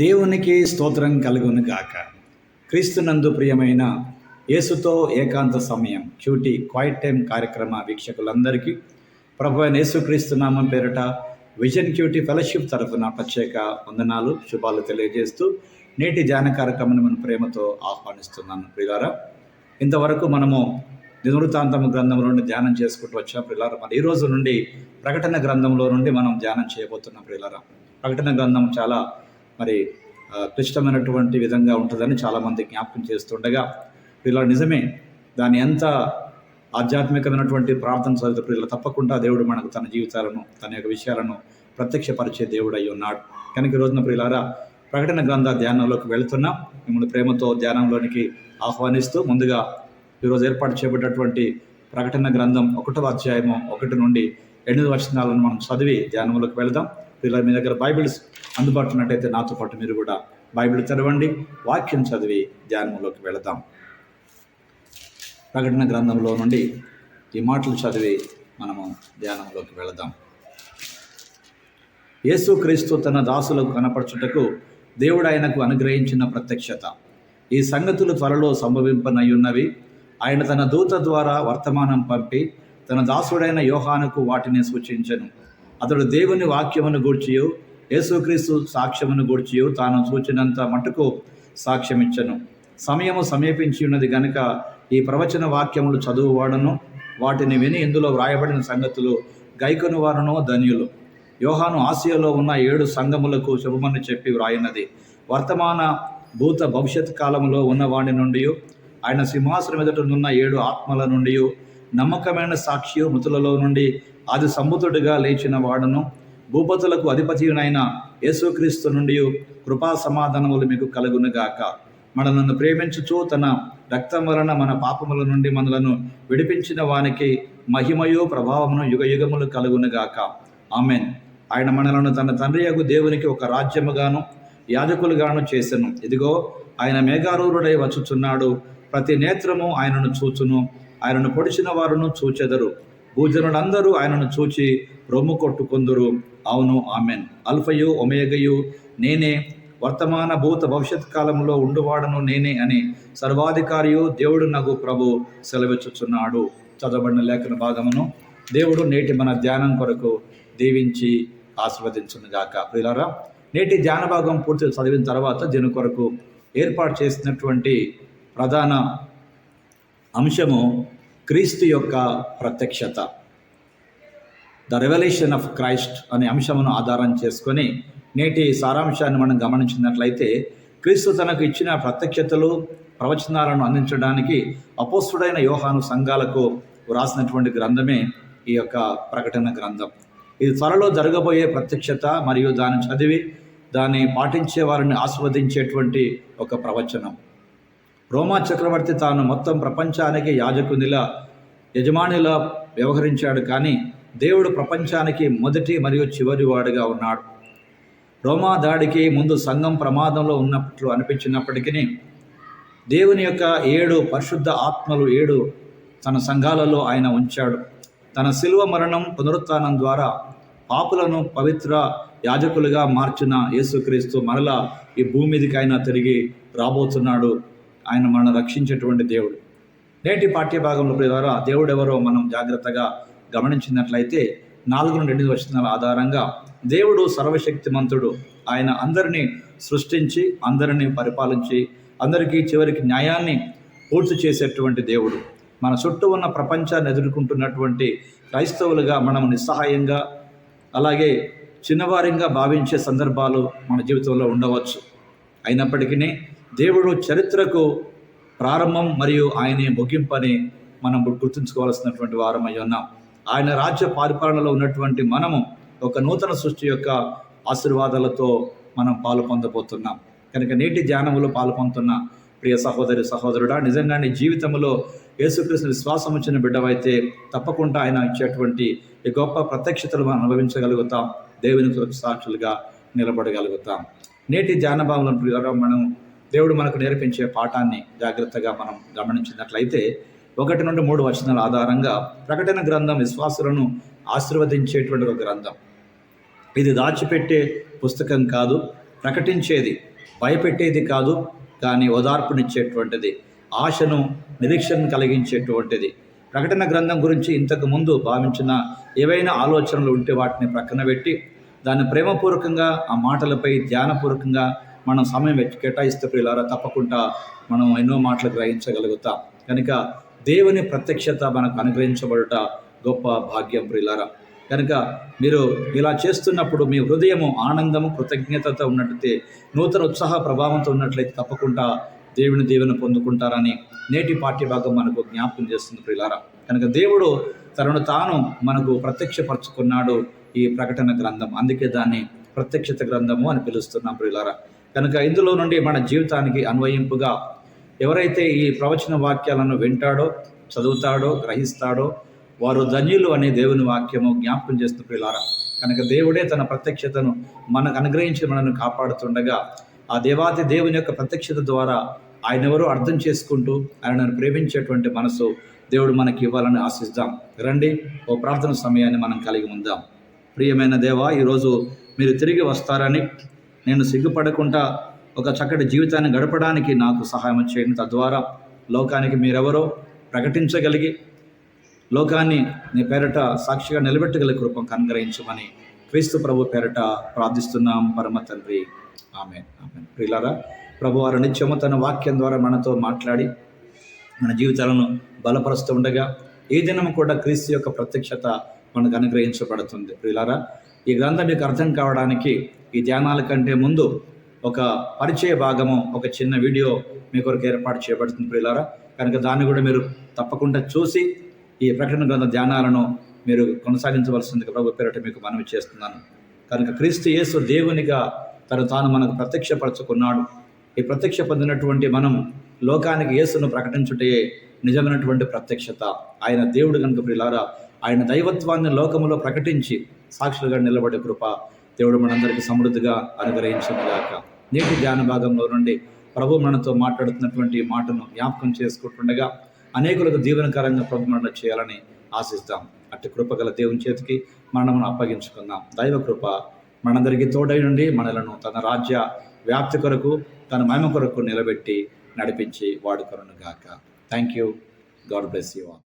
దేవునికి స్తోత్రం కలుగును గాక. క్రీస్తునందు ప్రియమైన యేసుతో ఏకాంత సమయం క్యూటీ క్వైట్ టైం కార్యక్రమ వీక్షకులందరికీ ప్రభు అయిన యేసుక్రీస్తు నామం పేరిట విజన్ క్యూటీ ఫెలోషిప్ తరఫున ప్రత్యేక వందనాలు శుభాలు తెలియజేస్తూ నేటి ధ్యాన కార్యక్రమాన్ని మనం ప్రేమతో ఆహ్వానిస్తున్నాను. ప్రియులారా ఇంతవరకు మనము నివృత్తాంతము గ్రంథంలో నుండి ధ్యానం చేసుకుంటూ వచ్చాం. ప్రియులారా మరి ఈ రోజు నుండి ప్రకటన గ్రంథంలో నుండి మనం ధ్యానం చేయబోతున్నాం. ప్రియులారా ప్రకటన గ్రంథం చాలా మరి క్లిష్టమైనటువంటి విధంగా ఉంటుందని చాలామంది జ్ఞాపకం చేస్తుండగా ఇలా నిజమే దాని ఎంత ఆధ్యాత్మికమైనటువంటి ప్రార్థన చదివితే ప్రియులు తప్పకుండా దేవుడు మనకు తన జీవితాలను తన యొక్క విషయాలను ప్రత్యక్షపరిచే దేవుడు అయి ఉన్నాడు. కనుక ఈ రోజున ప్రియులారా ప్రకటన గ్రంథ ధ్యానంలోకి వెళుతున్నాం మిమ్మల్ని ప్రేమతో ధ్యానంలోనికి ఆహ్వానిస్తూ ముందుగా ఈరోజు ఏర్పాటు చేయబడినటువంటి ప్రకటన గ్రంథం ఒకటవ అధ్యాయము ఒకటి నుండి ఎనిమిది వచనాలను మనం చదివి ధ్యానంలోకి వెళదాం. ఇలా మీ దగ్గర బైబిల్స్ అందుబాటులో ఉన్నట్టయితే నాతో పాటు మీరు కూడా బైబిల్ తెరవండి వాక్యం చదివి ధ్యానంలోకి వెళదాం. ప్రకటన గ్రంథంలో నుండి ఈ మాటలు చదివి మనము ధ్యానంలోకి వెళదాం. యేసుక్రీస్తు తన దాసులకు కనపరచుటకు దేవుడు ఆయనకు అనుగ్రహించిన ప్రత్యక్షత. ఈ సంగతులు త్వరలో సంభవింపనయ్యున్నవి ఆయన తన దూత ద్వారా వర్తమానం పంపి తన దాసుడైన యోహానుకు వాటిని సూచించను. అతడు దేవుని వాక్యమును గూర్చియు యేసుక్రీస్తు సాక్ష్యమును గూర్చియు తాను సూచినంత మటుకు సాక్ష్యమిచ్చను. సమయము సమీపించి ఉన్నది గనుక ఈ ప్రవచన వాక్యములు చదువువాడను వాటిని విని ఇందులో వ్రాయబడిన సంగతులు గైకొను వారును ధన్యులు. యోహాను ఆసియాలో ఉన్న ఏడు సంఘములకు శుభమని చెప్పి వ్రాయినది. వర్తమాన భూత భవిష్యత్ కాలంలో ఉన్నవాడి నుండి ఆయన సింహాసనం ఎదుట ఉన్న ఏడు ఆత్మల నుండి నమ్మకమైన సాక్షి మృతులలో నుండి ఆది సంబుతుడిగా లేచిన వాడును. భూపతులకు అధిపతియునైన యేసుక్రీస్తు నుండి కృపా సమాధానములు మీకు కలుగునుగాక. మనలను ప్రేమించుచు తన రక్తం వలన మన పాపముల నుండి మనలను విడిపించిన వానికి మహిమయో ప్రభావమును యుగ యుగములు కలుగునుగాక. ఆమెన్. ఆయన మనలను తన తండ్రి యొక్క దేవునికి ఒక రాజ్యముగాను యాజకులుగాను చేసెను. ఇదిగో ఆయన మేఘారూరుడై వచ్చుచున్నాడు. ప్రతి నేత్రము ఆయనను చూచును. ఆయనను పొడిచిన వారును చూచెదరు. భూజనులందరూ ఆయనను చూచి రొమ్ము కొట్టుకుందురు అవును ఆమెన్. అల్ఫయు ఒమేగయు నేనే. వర్తమాన భూత భవిష్యత్ కాలంలో ఉండువాడను నేనే అని సర్వాధికారియు దేవుడు నగు ప్రభు సెలవిచ్చుచున్నాడు. చదవబడిన లేఖన భాగమును దేవుడు నేటి మన ధ్యానం కొరకు దీవించి ఆశీర్వదించునుగాక. ప్రియులారా నేటి ధ్యాన భాగం పూర్తి చదివిన తర్వాత దీని కొరకు ఏర్పాటు చేసినటువంటి ప్రధాన అంశము క్రీస్తు యొక్క ప్రత్యక్షత. ద రెవల్యూషన్ ఆఫ్ క్రైస్ట్ అనే అంశమును ఆధారం చేసుకొని నేటి సారాంశాన్ని మనం గమనించినట్లయితే క్రీస్తు తనకు ఇచ్చిన ప్రత్యక్షతలు ప్రవచనాలను అందించడానికి అపోస్తుడైన యోహాను సంఘాలకు వ్రాసినటువంటి గ్రంథమే ఈ యొక్క ప్రకటన గ్రంథం. ఇది త్వరలో జరగబోయే ప్రత్యక్షత మరియు దాన్ని చదివి దాన్ని పాటించే వారిని ఆస్వాదించేటువంటి ఒక ప్రవచనం. రోమా చక్రవర్తి తాను మొత్తం ప్రపంచానికి యాజకునిలా యజమానిలా వ్యవహరించాడు కానీ దేవుడు ప్రపంచానికి మొదటి మరియు చివరి వాడుగా ఉన్నాడు. రోమా దాడికి ముందు సంఘం ప్రమాదంలో ఉన్నట్లు అనిపించినప్పటికీ దేవుని యొక్క ఏడు పరిశుద్ధ ఆత్మలు ఏడు తన సంఘాలలో ఆయన ఉంచాడు. తన శిల్వ మరణం పునరుత్నం ద్వారా పాపులను పవిత్ర యాజకులుగా మార్చిన యేసుక్రీస్తు మరలా ఈ భూమిదికైనా ఆయన తిరిగి రాబోతున్నాడు. ఆయన మనల్ని రక్షించేటువంటి దేవుడు. నేటి పాఠ్యభాగంలో ద్వారా దేవుడు ఎవరో మనం జాగ్రత్తగా గమనించినట్లయితే నాలుగు నుండి ఎనిమిది వచనాల ఆధారంగా దేవుడు సర్వశక్తిమంతుడు. ఆయన అందరినీ సృష్టించి అందరినీ పరిపాలించి అందరికీ చివరికి న్యాయాన్ని పూర్తి చేసేటువంటి దేవుడు. మన చుట్టూ ఉన్న ప్రపంచాన్ని ఎదుర్కొంటున్నటువంటి క్రైస్తవులుగా మనం నిస్సహాయంగా అలాగే చిన్నవారిగా భావించే సందర్భాలు మన జీవితంలో ఉండవచ్చు. అయినప్పటికీ దేవుడు చరిత్రకు ప్రారంభం మరియు ఆయనే ముగింపని మనం గుర్తుంచుకోవాల్సినటువంటి వారమై ఉన్నాం. ఆయన రాజ్య పరిపాలనలో ఉన్నటువంటి మనము ఒక నూతన సృష్టి యొక్క ఆశీర్వాదాలతో మనం పాలు పొందబోతున్నాం. కనుక నేటి ధ్యానములో పాలు పొందుతున్న ప్రియ సహోదరి సహోదరుడా నిజంగా నీ జీవితంలో యేసుకృష్ణ విశ్వాసం వచ్చిన బిడ్డవైతే తప్పకుండా ఆయన ఇచ్చేటువంటి ఈ గొప్ప ప్రత్యక్షతలు మనం అనుభవించగలుగుతాం. దేవుని సాక్షులుగా నిలబడగలుగుతాం. నేటి ధ్యాన మనం దేవుడు మనకు నేర్పించే పాఠాన్ని జాగ్రత్తగా మనం గమనించినట్లయితే ఒకటి నుండి మూడు వచనాల ఆధారంగా ప్రకటన గ్రంథం విశ్వాసులను ఆశీర్వదించేటువంటి ఒక గ్రంథం. ఇది దాచిపెట్టే పుస్తకం కాదు ప్రకటించేది భయపెట్టేది కాదు కానీ ఓదార్పునిచ్చేటువంటిది ఆశను నిరీక్షను కలిగించేటువంటిది. ప్రకటన గ్రంథం గురించి ఇంతకు ముందు భావించిన ఏవైనా ఆలోచనలు ఉంటే వాటిని ప్రక్కన పెట్టి దాన్ని ప్రేమపూర్వకంగా ఆ మాటలపై ధ్యానపూర్వకంగా మనం సమయం కేటాయిస్తే ప్రియులారా తప్పకుండా మనం ఎన్నో మాటలు గ్రహించగలుగుతాం. కనుక దేవుని ప్రత్యక్షత మనకు అనుగ్రహించబడుట గొప్ప భాగ్యం ప్రియులారా. కనుక మీరు ఇలా చేస్తున్నప్పుడు మీ హృదయము ఆనందము కృతజ్ఞతతో ఉన్నట్లయితే నూతన ఉత్సాహ ప్రభావంతో ఉన్నట్లయితే తప్పకుండా దేవుని దేవుని పొందుకుంటారని నేటి పాఠ్యభాగం మనకు జ్ఞాపకం చేస్తుంది ప్రియులారా. కనుక దేవుడు తనను తాను మనకు ప్రత్యక్షపరచుకున్నాడు ఈ ప్రకటన గ్రంథం. అందుకే దాన్ని ప్రత్యక్షత గ్రంథము అని పిలుస్తున్నాం ప్రియులారా. కనుక ఇందులో నుండి మన జీవితానికి అన్వయింపుగా ఎవరైతే ఈ ప్రవచన వాక్యాలను వింటాడో చదువుతాడో గ్రహిస్తాడో వారు ధన్యులు అనే దేవుని వాక్యము జ్ఞాపకం చేస్తున్న ప్రియులారా కనుక దేవుడే తన ప్రత్యక్షతను మనకు అనుగ్రహించి మనను కాపాడుతుండగా ఆ దేవాతి దేవుని యొక్క ప్రత్యక్షత ద్వారా ఆయన ఎవరో అర్థం చేసుకుంటూ ఆయనను ప్రేమించేటువంటి మనసు దేవుడు మనకి ఇవ్వాలని ఆశిస్తాం. రండి ఓ ప్రార్థన సమయాన్ని మనం కలిగి ఉందాం. ప్రియమైన దేవా ఈరోజు మీరు తిరిగి వస్తారని నేను సిగ్గుపడకుండా ఒక చక్కటి జీవితాన్ని గడపడానికి నాకు సహాయం చేయండి. తద్వారా లోకానికి మీరెవరో ప్రకటించగలిగి లోకాన్ని నీ పేరట సాక్షిగా నిలబెట్టగల కృపం కనుగ్రహించమని క్రీస్తు ప్రభు పేరట ప్రార్థిస్తున్నాం. పరమ తండ్రి ఆమె ఆమె ప్రియులారా ప్రభు వారు నిత్యము తన వాక్యం ద్వారా మనతో మాట్లాడి మన జీవితాలను బలపరుస్తూ ఉండగా ఈ దినం కూడా క్రీస్తు యొక్క ప్రత్యక్షత మనకు అనుగ్రహించబడుతుంది. ప్రియులారా ఈ గ్రంథం మీకు అర్థం కావడానికి ఈ ధ్యానాల కంటే ముందు ఒక పరిచయ భాగము ఒక చిన్న వీడియో మీ కొరకు ఏర్పాటు చేయబడుతుంది ప్రియులారా. కనుక దాన్ని కూడా మీరు తప్పకుండా చూసి ఈ ప్రకటన గ్రంథ ధ్యానాలను మీరు కొనసాగించవలసిందిగా ప్రభు పేరట మీకు మనవి చేస్తున్నాను. కనుక క్రీస్తు యేసు దేవునిగా తను తాను మనకు ప్రత్యక్షపరచుకున్నాడు. ఈ ప్రత్యక్ష పొందినటువంటి మనం లోకానికి యేసును ప్రకటించుటే నిజమైనటువంటి ప్రత్యక్షత. ఆయన దేవుడు కనుక ప్రియులారా ఆయన దైవత్వాన్ని లోకములో ప్రకటించి సాక్షులుగా నిలబడే కృప దేవుడు మనందరికీ సమృద్ధిగా అనుగ్రహించుగాక నేటి ధ్యాన భాగంలో నుండి ప్రభు మనతో మాట్లాడుతున్నటువంటి మాటను జ్ఞాపకం చేసుకుంటుండగా అనేకులకు దీవెనకరంగా ప్రభు మనం చేయాలని ఆశిస్తాం. అట్టి కృపగల దేవుని చేతికి మరణమును అప్పగించుకుందాం. దైవ కృప మనందరికీ తోడై నుండి మనలను తన రాజ్య వ్యాప్తి కొరకు తన మహిమ కొరకు నిలబెట్టి నడిపించి వాడుకొను గాక thank you God bless you all